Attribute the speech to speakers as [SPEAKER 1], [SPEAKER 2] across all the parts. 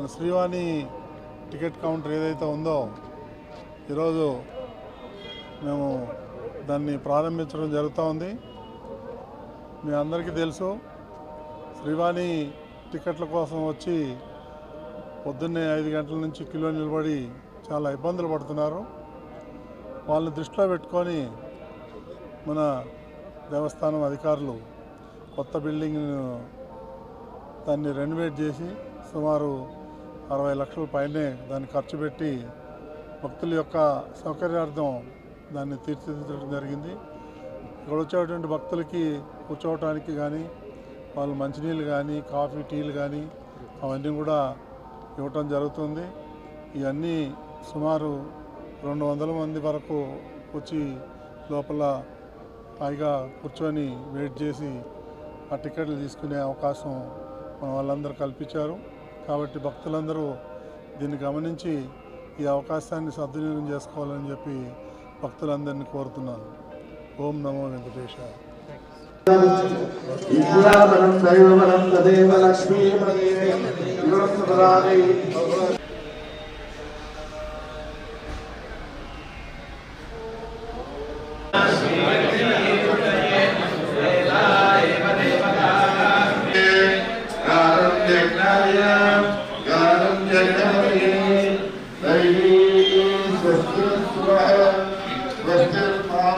[SPEAKER 1] మన Srivani ticket counter ఏదైతే ఉందో ఈరోజు మేము దాన్ని ప్రారంభించడం జరుగుతూ ఉంది. మీ అందరికీ తెలుసు శ్రీవాణి టికెట్ల కోసం వచ్చి పొద్దున్నే ఐదు గంటల నుంచి కిలో నిలబడి చాలా ఇబ్బందులు పడుతున్నారు. వాళ్ళని దృష్టిలో పెట్టుకొని మన దేవస్థానం అధికారులు కొత్త బిల్డింగ్ను దాన్ని రెనోవేట్ చేసి సుమారు అరవై లక్షల పైనే దాన్ని ఖర్చు పెట్టి భక్తుల యొక్క సౌకర్యార్థం దాన్ని తీర్చిదిద్దడం జరిగింది. ఇక్కడ వచ్చేటువంటి భక్తులకి కూర్చోవటానికి కానీ వాళ్ళు మంచినీళ్ళు కానీ కాఫీ టీలు కానీ అవన్నీ కూడా ఇవ్వటం జరుగుతుంది. ఇవన్నీ సుమారు రెండు వందల మంది వరకు వచ్చి లోపల హాయిగా కూర్చొని వెయిట్ చేసి ఆ టికెట్లు తీసుకునే అవకాశం మన వాళ్ళందరూ కల్పించారు. కాబట్టి భక్తులందరూ దీన్ని గమనించి ఈ అవకాశాన్ని సద్వినియోగం చేసుకోవాలని చెప్పి భక్తులందరినీ కోరుతున్నాను. ఓం నమో వెంకటేశ
[SPEAKER 2] విద్యాబలం తదేవ
[SPEAKER 3] Lakshmi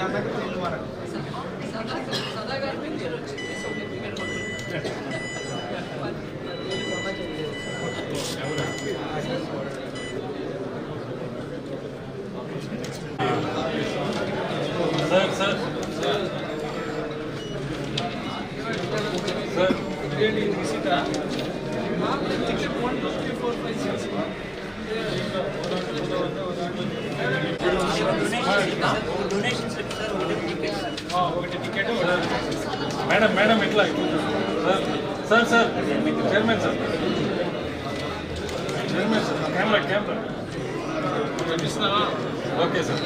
[SPEAKER 3] Devi Srimadevi
[SPEAKER 4] sir sir sir madam madam ఎట్లా sir sir sir chairman sir. Chairman sir camera camera. Okay sir.